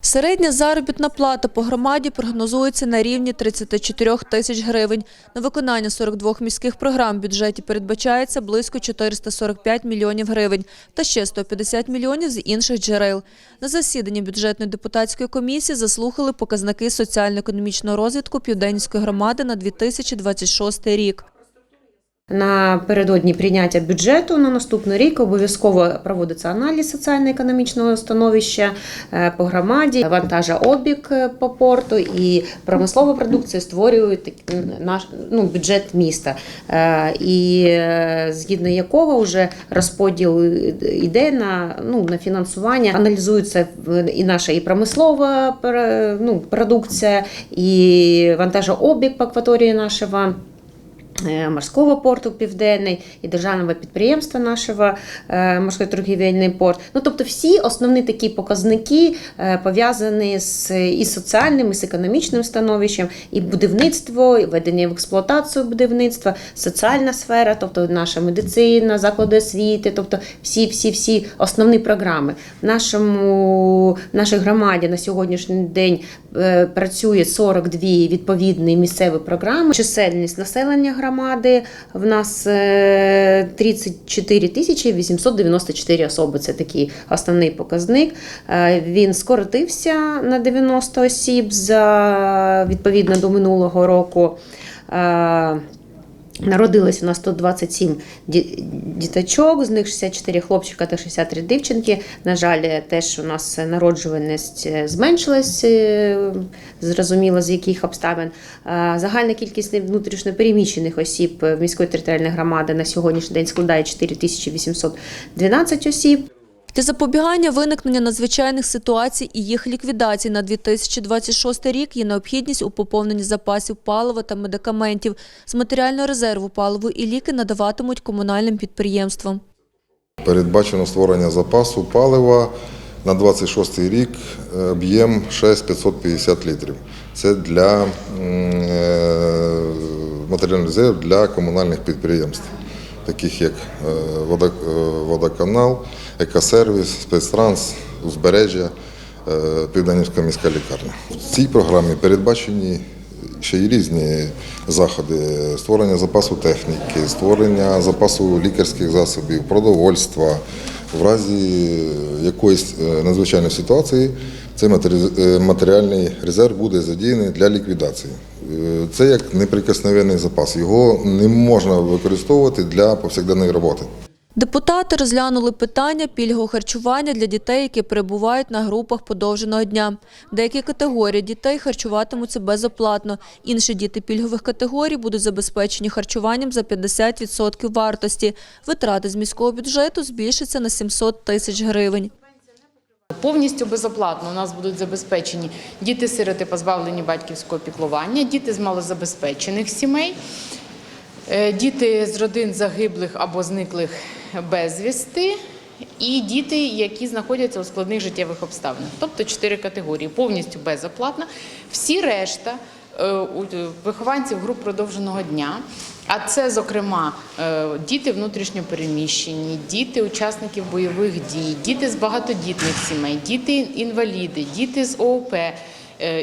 Середня заробітна плата по громаді прогнозується на рівні 34 тисяч гривень. На виконання 42 міських програм в бюджеті передбачається близько 445 мільйонів гривень та ще 150 мільйонів з інших джерел. На засіданні бюджетної депутатської комісії заслухали показники соціально-економічного розвитку Південської громади на 2026 рік. Напередодні прийняття бюджету на наступний рік обов'язково проводиться аналіз соціально-економічного становища е, по громаді, вантажообіг е, по порту і промислова продукція створюють наш ну, бюджет міста, Е, і згідно якого вже розподіл йде на, ну, на фінансування. Аналізується і наша і промислова ну, продукція, і вантажообіг по акваторії нашого. Е, морского порту Південний і державного підприємства нашого е, морський торгівельний порт. Ну тобто всі основні такі показники е, пов'язані з і соціальним, і з економічним становищем, і будівництво, і введення в експлуатацію будівництва, соціальна сфера, тобто наша медицина, заклади освіти, тобто всі, всі, всі основні програми. Нашому нашій громаді на сьогоднішній день працює 42 відповідні місцеві програми. Чисельність населення громади в нас е, 34 тисячі 894 особи. Це такий основний показник. Е, Він скоротився на 90 осіб за відповідно до минулого року. Е, Народилось у нас 127 діточок, з них 64 хлопчика та 63 дівчинки. На жаль, теж у нас народжуваність е, зменшилась, е, зрозуміло, з яких обставин. Е, Загальна кількість внутрішньопереміщених осіб в міської територіальної громади на сьогоднішній день складає 4812 осіб. Для запобігання виникнення надзвичайних ситуацій і їх ліквідації на 2026 рік є необхідність у поповненні запасів палива та медикаментів. З матеріального резерву паливо і ліки надаватимуть комунальним підприємствам. Передбачено створення запасу палива на 26 рік е, об'єм 6550 літрів. Це для е, матеріальний резерв для комунальних підприємств, таких як е, «Вода- е, водоканал, екосервіс, спецтранс, узбережжя, е, Південнівська міська лікарня. В цій програмі передбачені ще й різні заходи: створення запасу техніки, створення запасу лікарських засобів, продовольства. В разі якоїсь надзвичайної ситуації цей матері- матеріальний резерв буде задіяний для ліквідації. Е, Це як неприкосновенний запас. Його не можна використовувати для повсякденної роботи. Депутати розглянули питання пільгового харчування для дітей, які перебувають на групах подовженого дня. Деякі категорії дітей харчуватимуться безоплатно. Інші діти пільгових категорій будуть забезпечені харчуванням за 50% вартості. Витрати з міського бюджету збільшаться на 700 тисяч гривень. Повністю безоплатно у нас будуть забезпечені діти-сироти, позбавлені батьківського піклування, діти з малозабезпечених сімей, е, діти з родин загиблих або зниклих безвісти. І діти, які знаходяться у складних життєвих обставинах, тобто чотири категорії, повністю безоплатно. Всі решта вихованців груп продовженого дня, а це, зокрема, е, діти внутрішньопереміщені, діти учасників бойових дій, діти з багатодітних сімей, діти інваліди, діти з ООП е,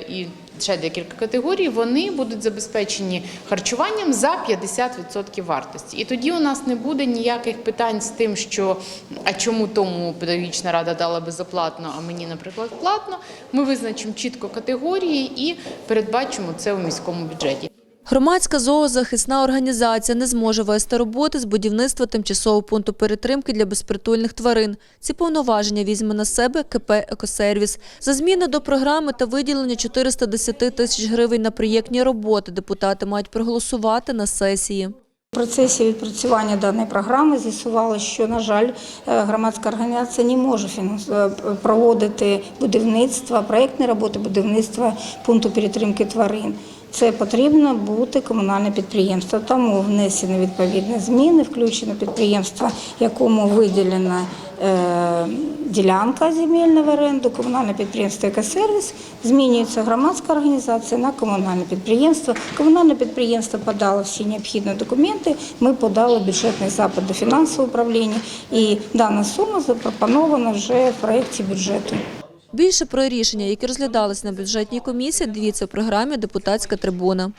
і ще декілька категорій, вони будуть забезпечені харчуванням за 50% вартості. І тоді у нас не буде ніяких питань з тим, що а чому тому педагогічна рада дала безоплатно, а мені, наприклад, платно. Ми визначимо чітко категорії і передбачимо це у міському бюджеті. Громадська зоозахисна організація не зможе вести роботи з будівництва тимчасового пункту перетримки для безпритульних тварин. Ці повноваження візьме на себе КП «Екосервіс». За зміни до програми та виділення 410 тисяч гривень на проєктні роботи депутати мають проголосувати на сесії. В процесі відпрацювання даної програми з'ясувалося, що, на жаль, е, громадська організація не може е, проводити будівництво, проєктні роботи будівництва пункту перетримки тварин. Це потрібно бути комунальне підприємство. Тому внесені відповідні зміни, включено підприємство, якому виділена е, ділянка земельна в оренду, комунальне підприємство «Екосервіс», змінюється громадська організація на комунальне підприємство. Комунальне підприємство подало всі необхідні документи, ми подали бюджетний запит до фінансового управління і дана сума запропонована вже в проєкті бюджету. Більше про рішення, які розглядались на бюджетній комісії, дивіться в програмі Депутатська трибуна.